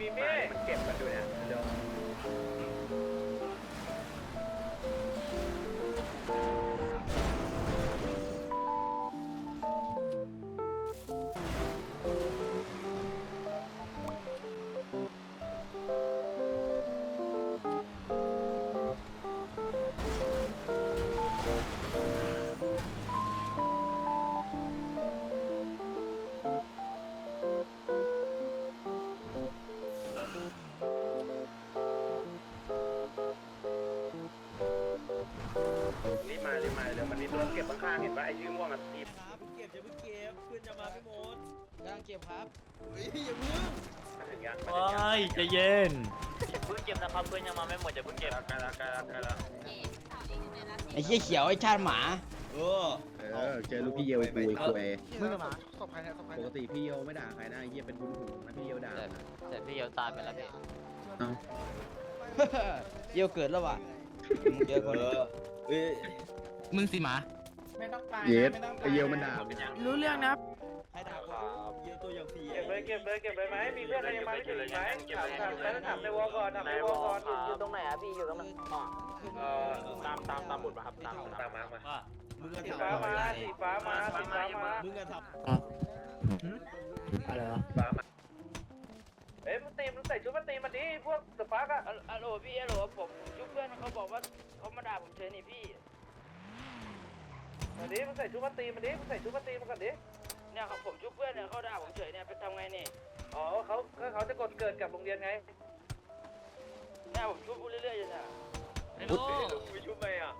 บีมี่มันเก็บกันด้วยนะเดี๋ย ดี๋ยวมันมีตัวเก็บข้างๆเห็นป่ะไอ้ชื่อม่วงอะทีครับเก็บอย่าเพิ่งเก็บเพื่อนจะมาพี่มดกำลังเก็บครับเฮ้ยอย่าเพิ่งมาถึงยังมาโอ้ถึงยัง ใจเย็น เพิ่งเก็บนะครับเพื่อนยังมาไม่หมดอย่าเพิ่งเก็บใกล้แล้วใกล้แล้วใกล้แล้วไอ้เหี้ยเขียวไอ้ชาติหมา เออเออเจอลูกพี่เยลกูไอ้คุยมึงกับหมาศพใครเนี่ยศพใครปกติพี่เยลไม่ด่าใครนะไอ้เหี้ยเป็นบุญหูนะพี่เยลด่า แต่พี่เยาตายไปแล้วพี่เอ้าเยี่ยวเกิดแล้วว่ะมึงเจอคนเออเอ้ย มึงสิหมา ไม่ต้องตายเย็ดไม่ต้องไอ้เยลมันด่า รู้เรื่องนะใครด่ากูเยี่ยตัวอย่างพี่เก็บเลยเก็บเลยเก็บเลยไหมมีเพื่อนอะไรยังมาไม่ถึงไหมถามถามแล้วถามในวอลก่อนถามในวอลก่อนอยู่ตรงไหนอะพี่อยู่ตรงไหนเอ่อตามตามตามหมุดมาครับตามตามมามาว่ามึงอะสีทำฟ้ามาสีฟ้ามาสีฟ้ามามึงอะทอะไรวะฟ้ามาเอ้ยมึงตีมึงใส่ชุดมาตีมันดิพวกสปาร์กอะฮัลโหลพี่ฮัลโหลผมชุบเพื่อนเขาบอกว่าเขามาด่าผมเฉยนี่พี่ มาดิมึงใส่ชุดมาตีมันดิมึงใส่ชุดมาตีมันก่อนดิเนี่ยครับผมชุบเพื่อนเนี่ยเขาด่าผมเฉยเนี่ยไปทำไงนี่อ๋อเขาเขาเขาจะกดเกิดกับโรงเรียนไงเนี่ยผมชุบเรื่อยๆอยู่เนี่ยไอ้โน่ไปชุบไปอะ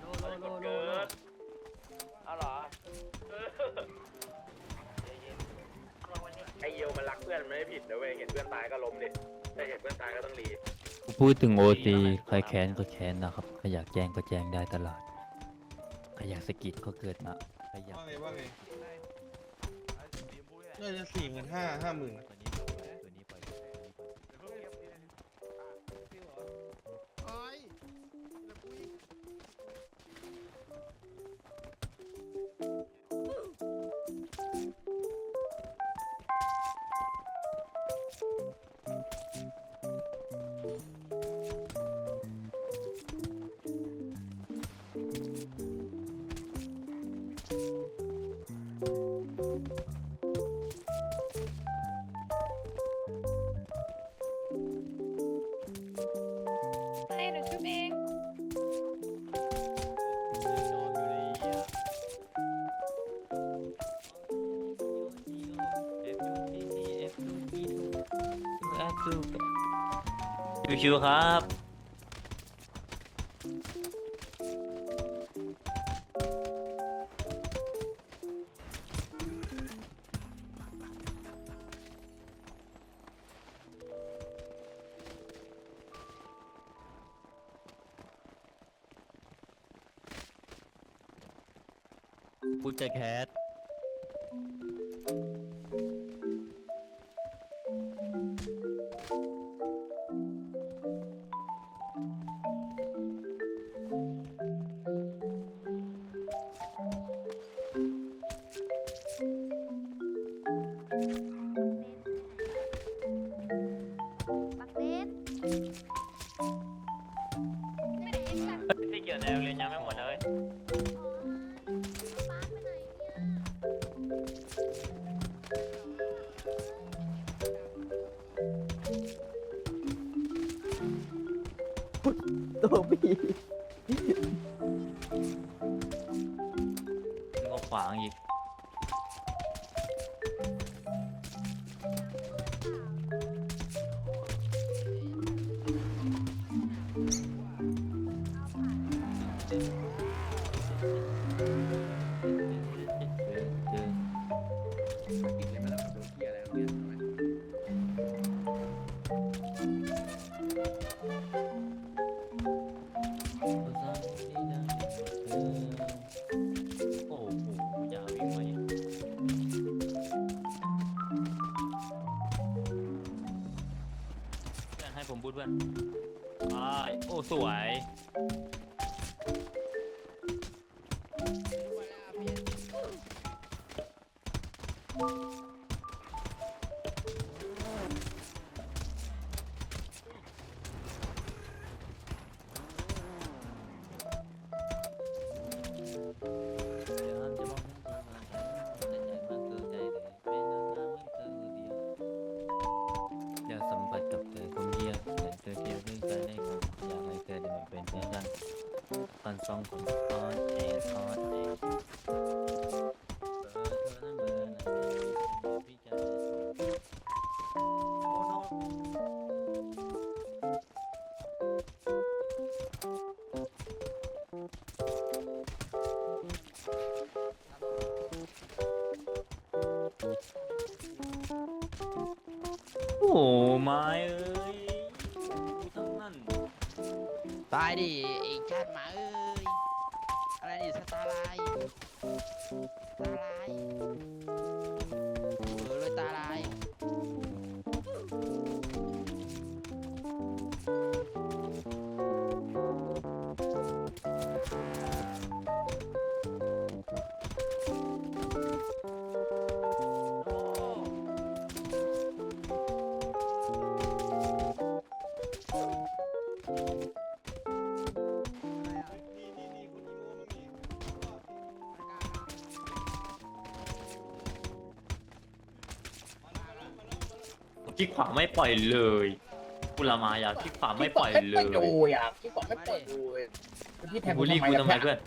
โน่โน่โน่โน่เอาเหรอไอเยลมันรักเพื่อนมันไม่ผิดนะเว้ยเห็นเพื่อนตายก็ล้มดิแต่เห็นเพื่อนตายก็ต้องรีพูดถึงโอตีใครแค้นก็แค้นนะครับใครอยากแจ้งก็แจ้งได้ตลอด ใครอยากสะกิดก็เกิดมาใครอยากว่าไงว่าไงน่าจะสี่หมื่นห้าห้าหมื่น ชิวๆครับพูดใจแค ตัว สวย สองคนอนเอตอนเอร์เธอนั้นเบอร์โอ้ไม้เอ้ยทั้งนั้นตายดิเอ Thank you. ที่ขวาไม่ปล่อยเลยกุลามายาที่ขวาไม่ปล่อยเลยดูอะที่ก่อนไม่ปล่อยดูที่แทงบูลลี่กูทำไมเพื่อน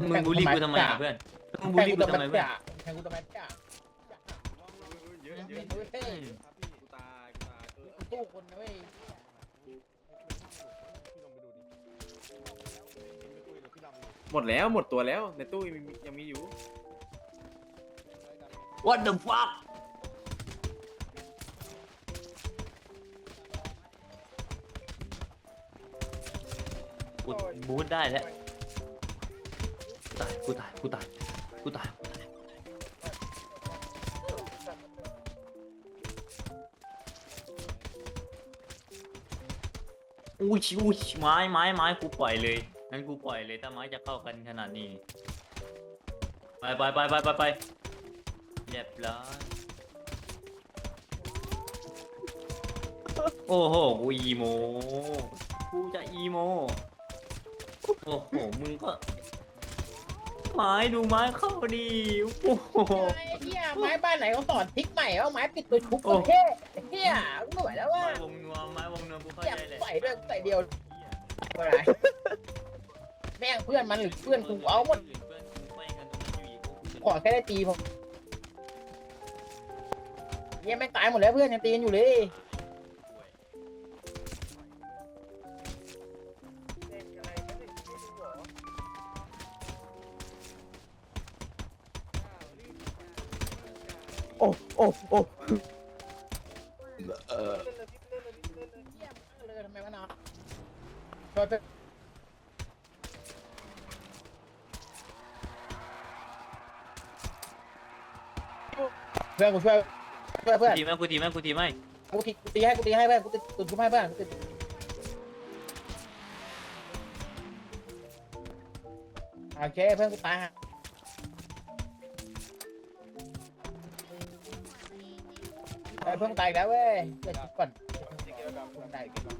มึงบูลลี่กูทำไมอะเพื่อนมึงบูลลี่กูทำไมเพื่อนแทงกูทำไมจ้ะเยอะเยอะเฮ้ยกูตายกูตายเออสู้คนนะเว้ยหมดแล้วหมดตัวแล้วในตู้ยังมียังมีอยู่ What the fuck กูบูทได้แล้วตายกูตายกูตายกูตายกูตายอุ้ยอุ้ยไม้ไม้ไม้กูปล่อยเลยงั้นกูปล่อยเลยถ้าไม้จะเข้ากันขนาดนี้ ไปไปไปไปไปไปเรียบร้อยโอ้โหกูอีโมกูจะอีโม โอ้โห มึงก็ ไม้ดูไม้เข้าดีโอ้โห ไอ้เหี้ยไม้บ้านไหนเขาสอนทริกใหม่เอาไม้ปิดตัวชุบประเทศไอ้เหี้ยหน่วยแล้วว่าไม้วงนัวไม้วงนัวกูเข้าเหี้ยใจเลยใส่ด้วยใส่เดียวอะไรแม่งเพื่อนมันหรือเพื่อนกูเอาหมดเพื่อนกูไม่กันตรงนั้นอยู่อีกกูจะขอแค่ได้ตีผมเหี้ยไม่งตายหมดแล้วเพื่อนยังตีกันอยู่เลย โอ้โอ้โอ้เออทำไมวะเนาะช่วยเพื่อนเพื่อนกูช่วยช่วยเพื่อนตีไหมกูตีไหมกูตีไหมกูตีกูตีให้กูตีให้เพื่อนกูตีตุนกูให้เพื่อนกูตีโอเคเพื่อนกูตายฮะ เฮ้ยเพื่อนกูตายอีกแล้วเว้ยเดี๋ยวคิดก่อนเพื่อนตายอีกแล้ว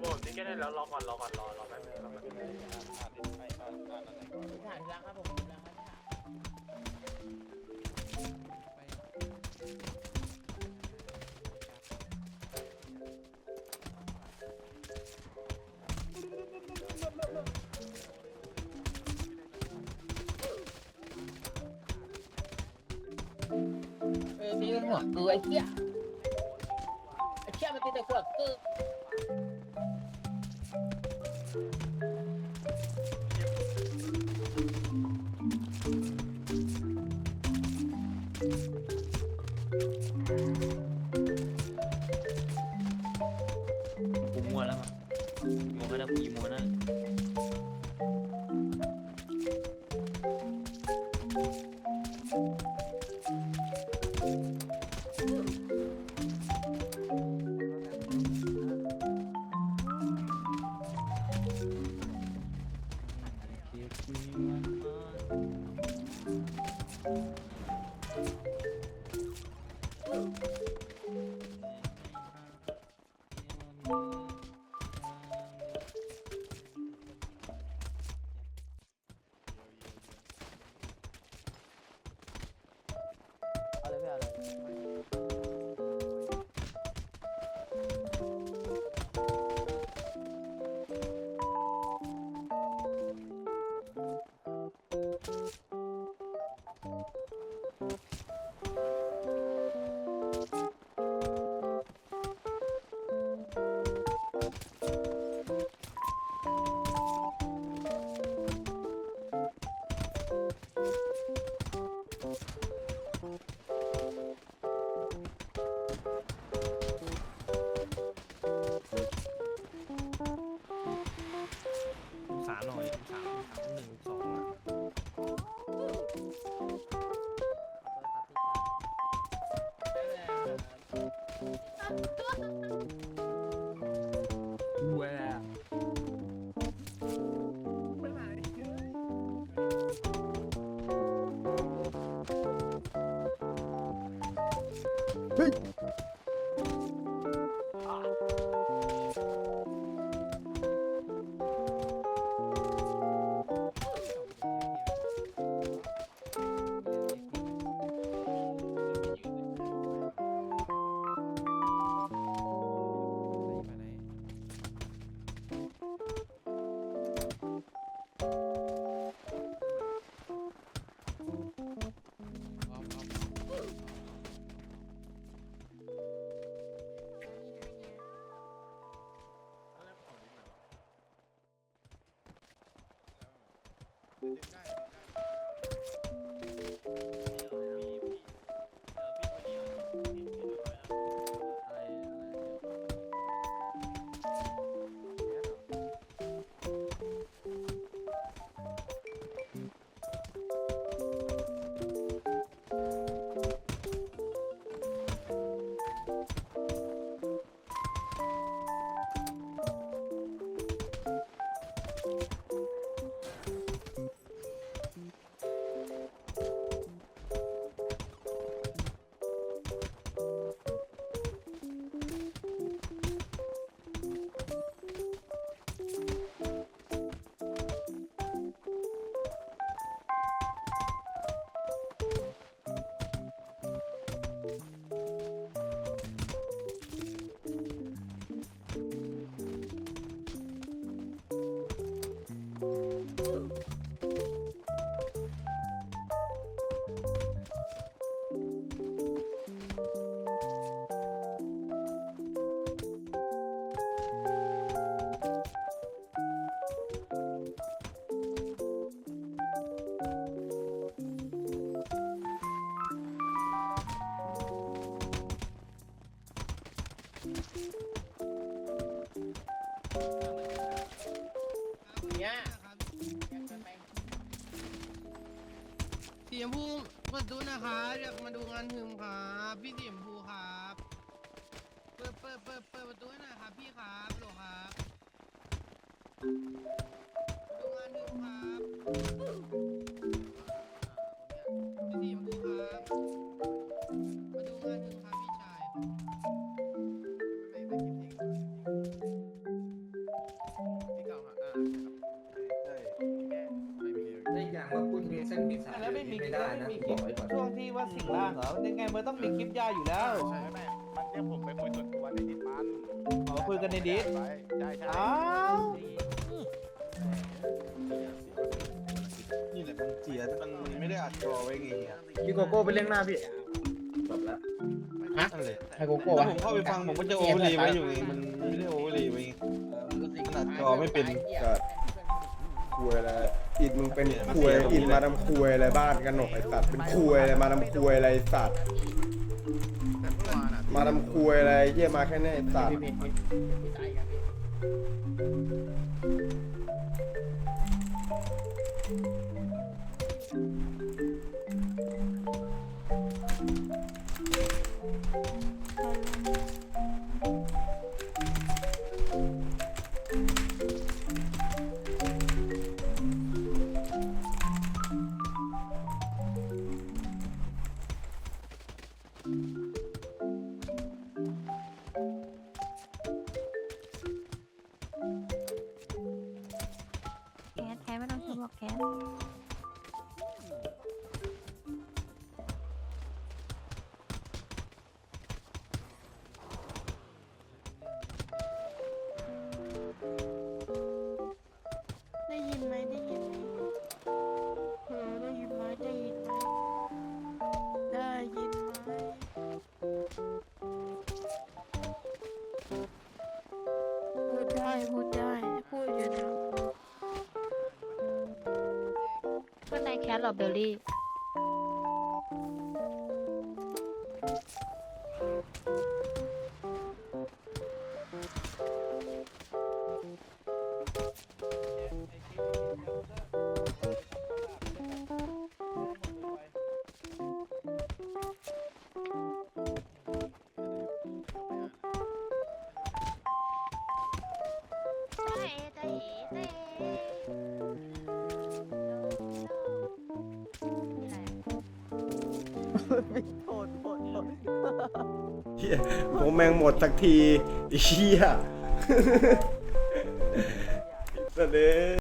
โอ้ติ๊กได้แล้วรอก่อนรอก่อนรอรอแป๊บนึงรอแป๊บนึงถ่ายทีหลังครับผม เออมีหัวกูไอ้เหี้ยไอ้เหี้ยมันตีแต่หัวกูกู Hey. Te cae. เนี่ยสีชมพูเปิดดูนะครับอยากมาดูงานถึงครับพี่สีชมพูครับเปิดเปิดเปิดเปิดประตูให้หน่อยครับพี่ครับโหลครับดูงานถึงครับ เส้นมีสายแล้วไม่มีไม่แล้ได้วไม่นะมีบอกไว้ก่อนช่วงที่ว่าสิงร่างเหรอยังไงมันต้องมีคลิปย่าอยู่แล้วใช่ไหมมันเรียกผมไปคุยส่วนตัวในดิสมันอ๋อคุยกันในดิสใช่ใช่ใช่อ้าวนี่แหละมันเสียมันไม่ได้อัดจอไว้ไงเนี่ยพี่โกโก้ไปเล่นหน้าพี่จบละนั่นเลยไอ้โกโก้แล้วผมเข้าไปฟังผมก็จะโอเวอร์ลีไว้อยู่ไงมันไม่ได้โอเวอร์ลีไว้ไงขนาดจอไม่เป็น คุยอะไรอิดมึงเป็นคุยอิดมาทำคุยอะไรบ้านกันหนกไอสัตว์เป็นคุยอะไรมาทำคุยอะไรสัตว์มาทำคุยอะไรเยี่ยมาแค่นี้ไอสัตว์ ได้พูดได้ พูดอยู่นะเพื่อนนายแคทหรอเบลลี่ โทษโทษโทษเฮียผมแมงหมดสักทีเฮียสวัสดี